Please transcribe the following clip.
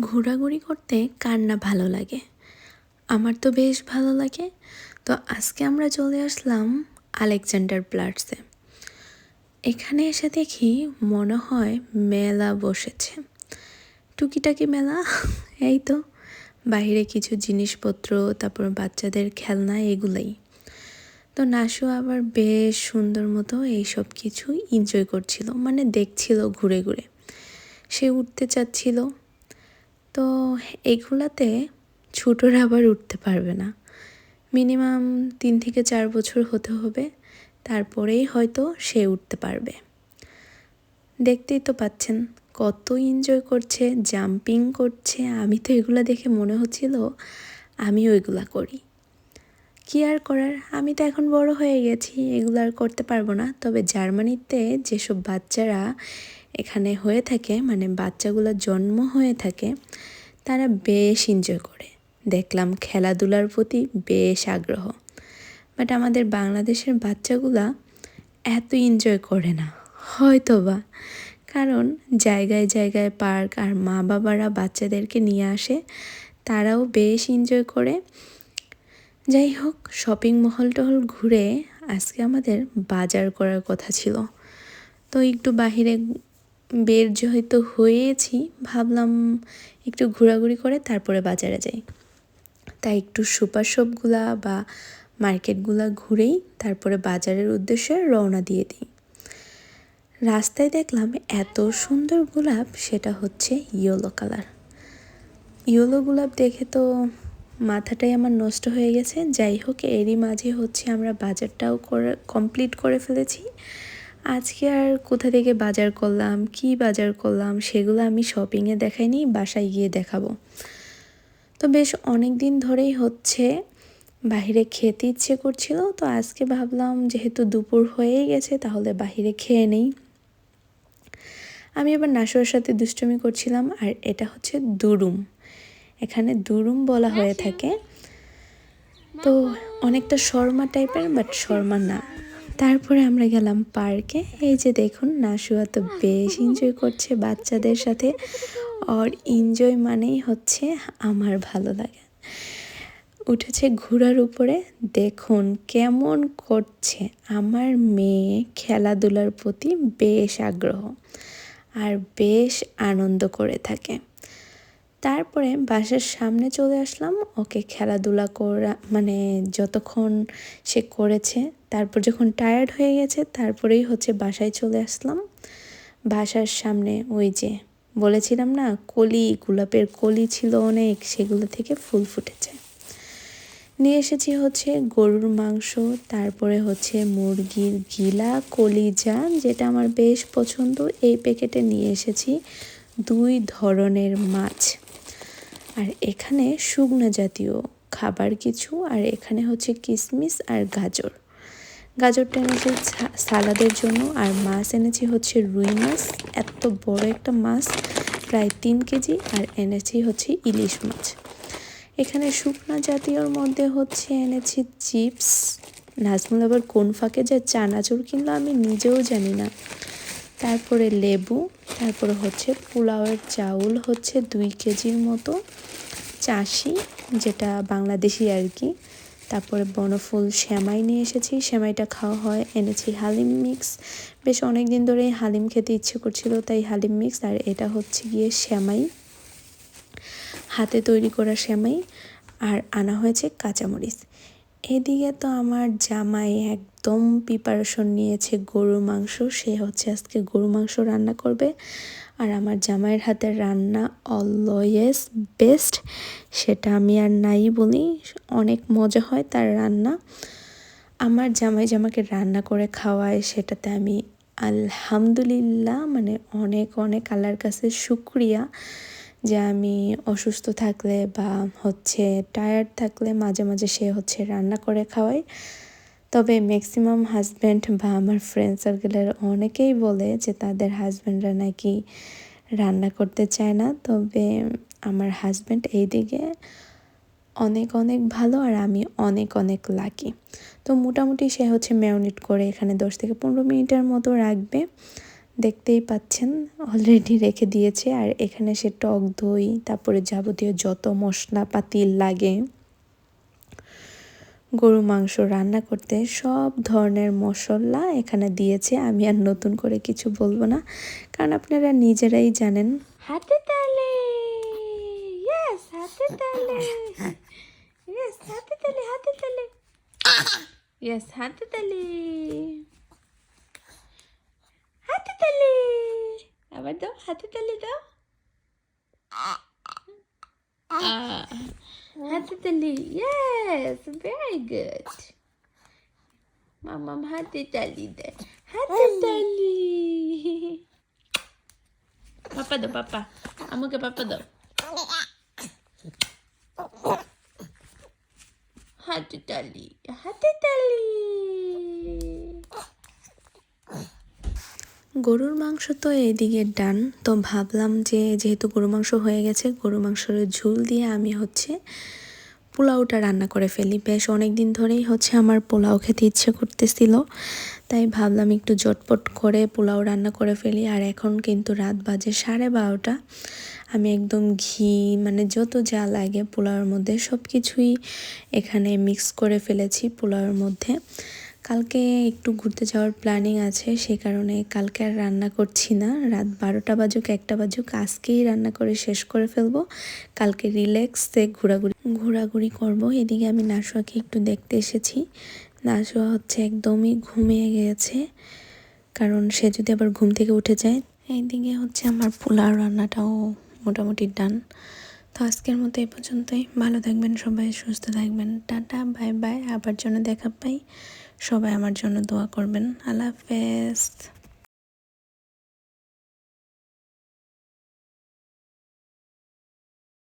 ঘোরাঘুরি করতে কার না ভালো লাগে? আমার তো বেশ ভালো লাগে। তো আজকে আমরা চলে আসলাম আলেকজান্ডার প্লাটসে এখানে এসে দেখি মনে হয় মেলা বসেছে। টুকিটাকি মেলা, এই তো। বাইরে কিছু জিনিসপত্র, তারপর বাচ্চাদের খেলনা, এগুলাই। তো নাসু আবার বেশ সুন্দর মতো এইসব কিছু এনজয় করছিল মানে দেখছিল ঘুরে ঘুরে। সে উঠতে চাচ্ছিল তো এগুলাতে ছোটরা আবার উঠতে পারবে না। মিনিমাম তিন থেকে চার বছর হতে হবে, তারপরেই হয়তো সে উঠতে পারবে। দেখতেই তো পাচ্ছেন কত এনজয় করছে জাম্পিং করছে। আমি তো এগুলো দেখে মনে হচ্ছিল আমিও এগুলা করি। কি আর করার? আমি তো এখন বড় হয়ে গেছি, এগুলো আর করতে পারব না। তবে জার্মানিতে যেসব বাচ্চারা এখানে হয়ে থাকে মানে বাচ্চাগুলো জন্ম হয়ে থাকে, তারা বেশ এনজয় করে। দেখলাম খেলাধুলার প্রতি বেশ আগ্রহ। বাট আমাদের বাংলাদেশের বাচ্চাগুলা এত এনজয় করে না হয়তো বা কারণ জায়গায় জায়গায় পার্ক আর মা বাবারা বাচ্চাদেরকে নিয়ে আসে, তারাও বেশ এনজয় করে। যাই হোক শপিং মহল টহল ঘুরে আজকে আমাদের বাজার করার কথা ছিল। তো একটু বাহিরে বের যেহেতু হয়েছি, ভাবলাম একটু ঘোরাঘুরি করে তারপরে বাজারে যাই। তাই একটু সুপার শপগুলা বা মার্কেটগুলা ঘুরেই তারপরে বাজারের উদ্দেশ্যে রওনা দিয়ে দিই। রাস্তায় দেখলাম এত সুন্দর গোলাপ, সেটা হচ্ছে ইয়েলো কালার। ইয়েলো গোলাপ দেখে তো মাথাটাই আমার নষ্ট হয়ে গেছে। যাই হোক, এরই মাঝে হচ্ছে আমরা বাজারটাও করে কমপ্লিট করে ফেলেছি। আজকে আর কোথা থেকে বাজার করলাম, কি বাজার করলাম, সেগুলো আমি শপিংয়ে দেখাইনি, বাসায় গিয়ে দেখাবো। তো বেশ অনেক দিন ধরেই হচ্ছে, বাহিরে খেতে ইচ্ছে করছিল, তো আজকে ভাবলাম যেহেতু দুপুর হয়েই গেছে, তাহলে বাহিরে খেয়ে নেই। আমি আবার নাসুর সাথে দুষ্টমি করছিলাম, আর এটা হচ্ছে দুরুম। এখানে দুরুম বলা হয়ে থাকে। তো অনেকটা শর্মা টাইপের বাট শর্মা না। তারপরে আমরা গেলাম পার্কে। এই যে দেখুন, নাসুয়া তো বেশ এনজয় করছে বাচ্চাদের সাথে। আর এনজয় মানেই হচ্ছে আমার ভালো লাগে। উঠেছে ঘোড়ার উপরে। দেখুন কেমন করছে। আমার মেয়ে খেলাধুলার প্রতি বেশ আগ্রহ আর বেশ আনন্দ করে থাকে। তারপরে বাসার সামনে চলে আসলাম। ওকে খেলাধুলা করা মানে যতক্ষণ সে করেছে, তারপর যখন টায়ার্ড হয়ে গেছে, তারপরেই হচ্ছে বাসায় চলে আসলাম। বাসার সামনে ওই যে বলেছিলাম না, কলি, গোলাপের কলি ছিল অনেক, সেগুলো থেকে ফুল ফুটেছে। নিয়ে এসেছি হচ্ছে গরুর মাংস, তারপরে হচ্ছে মুরগির গিলা, কলিজা, যেটা আমার বেশ পছন্দ। এই প্যাকেটে নিয়ে এসেছি দুই ধরনের মাছ। আর এখানে শুকনো জাতীয় খাবার কিছু, আর এখানে হচ্ছে কিশমিশ আর গাজর। গাজরটা এনেছি সালাদের জন্য, আর মাছ এনেছি হচ্ছে রুই মাছ। এত বড় একটা মাছ, প্রায় তিন কেজি, আর এনেছি হচ্ছে ইলিশ মাছ। এখানে শুকনো জাতীয়র মধ্যে হচ্ছে এনেছি চিপস। নাজমুল আবার কোন ফাঁকে যে চানাচুর কিনলো আমি নিজেও জানি না। তারপরে লেবু, তারপরে হচ্ছে পোলাওয়ের চাউল হচ্ছে দুই কেজির মতো চাষি যেটা বাংলাদেশি আর কি। তারপরে বনফুল শ্যামাই নিয়ে এসেছি। শ্যামাইটা খাওয়া হয়, এনেছি হালিম মিক্স। বেশ অনেক দিন ধরে হালিম খেতে ইচ্ছে করছিল, তাই হালিম মিক্স। আর এটা হচ্ছে গিয়ে শ্যামাই হাতে তৈরি করা শ্যামাই আর আনা হয়েছে কাঁচামরিচ। এদিকে তো আমার জামাই একদম প্রিপারেশন নিয়েছে গরু মাংস। সে হচ্ছে আজকে গরু মাংস রান্না করবে। আর আমার জামাইয়ের হাতের রান্না অলওয়েজ বেস্ট সেটা আমি আর নাই বলি, অনেক মজা হয় তার রান্না। আমার জামাই জামাকে রান্না করে খাওয়ায়, সেটাতে আমি আলহামদুলিল্লাহ মানে অনেক অনেক আল্লাহর কাছে শুক্রিয়া। যে আমি অসুস্থ থাকলে বা হচ্ছে টায়ার্ড থাকলে মাঝে মাঝে সে হচ্ছে রান্না করে খাওয়াই তবে ম্যাক্সিমাম হাজব্যান্ড বা আমার ফ্রেন্ড সার্কেলের অনেকেই বলে যে তাদের হাজব্যান্ডরা নাকি রান্না করতে চায় না। তবে আমার হাজব্যান্ড এই দিকে অনেক অনেক ভালো আর আমি অনেক অনেক লাকি তো মোটামুটি সে হচ্ছে ম্যারিনেট করে এখানে দশ থেকে পনেরো মিনিটের মতো রাখবে। দেখতেই পাচ্ছেন অলরেডি রেখে দিয়েছে। আর এখানে সে টক দই, তারপরে যাবতীয় যত মশলাপাতি লাগে, গরু মাংস রান্না করতে, সব ধরনের মশলা এখানে দিয়েছে। আমি আর নতুন করে কিছু বলব না, কারণ আপনারা নিজেরাই জানেন। হাতে তালে! ইয়েস হাতে তালে! ইয়েস হাতে তালে ইয়েস হাতে তালে হাতে তালে আবার দাও হাতে তালে দাও আহ হাতে তালি ইয়েস ভেরি গুড মামাম হাতে তালি দেয় হাতে তালি পাপা দাও পাপা আমাকে পাপা দাও হাতে তালি হাতে তালি গরুর মাংস তো এদিকে ডান। তো ভাবলাম যে যেহেতু গরু মাংস হয়ে গেছে গরু মাংসের ঝুল দিয়ে আমি হচ্ছে পোলাওটা রান্না করে ফেলি। বেশ অনেক দিন ধরেই হচ্ছে আমার পোলাও খেতে ইচ্ছে করতেছিল। তাই ভাবলাম একটু জটপট করে পোলাও রান্না করে ফেলি। আর এখন কিন্তু রাত বাজে সাড়ে বারোটা। আমি একদম ঘি মানে যত যা লাগে পোলাওয়ের মধ্যে সব কিছুই এখানে মিক্স করে ফেলেছি পোলাওয়ের মধ্যে। কালকে একটু ঘুরতে যাওয়ার প্ল্যানিং আছে সেই কারণে কালকে আর রান্না করছি না। রাত বারোটা বাজুক, একটা বাজুক, আজকেই রান্না করে শেষ করে ফেলব। কালকে রিল্যাক্সে ঘোরাঘুরি ঘোরাঘুরি করব। এদিকে আমি নাশুয়াকে একটু দেখতে এসেছি। নাশুয়া হচ্ছে একদমই ঘুমিয়ে গিয়েছে কারণ সে যদি আবার ঘুম থেকে উঠে যায় এইদিকে হচ্ছে আমার পোলাও রান্নাটাও মোটামুটি ডান তো আজকের মতো এই পর্যন্তই। ভালো থাকবেন, সবাই সুস্থ থাকবেন। Tata, bye bye. আবার জন্য দেখা পাই, সবাই আমার জন্য দোয়া করবেন। আল্লাহ হাফেজ।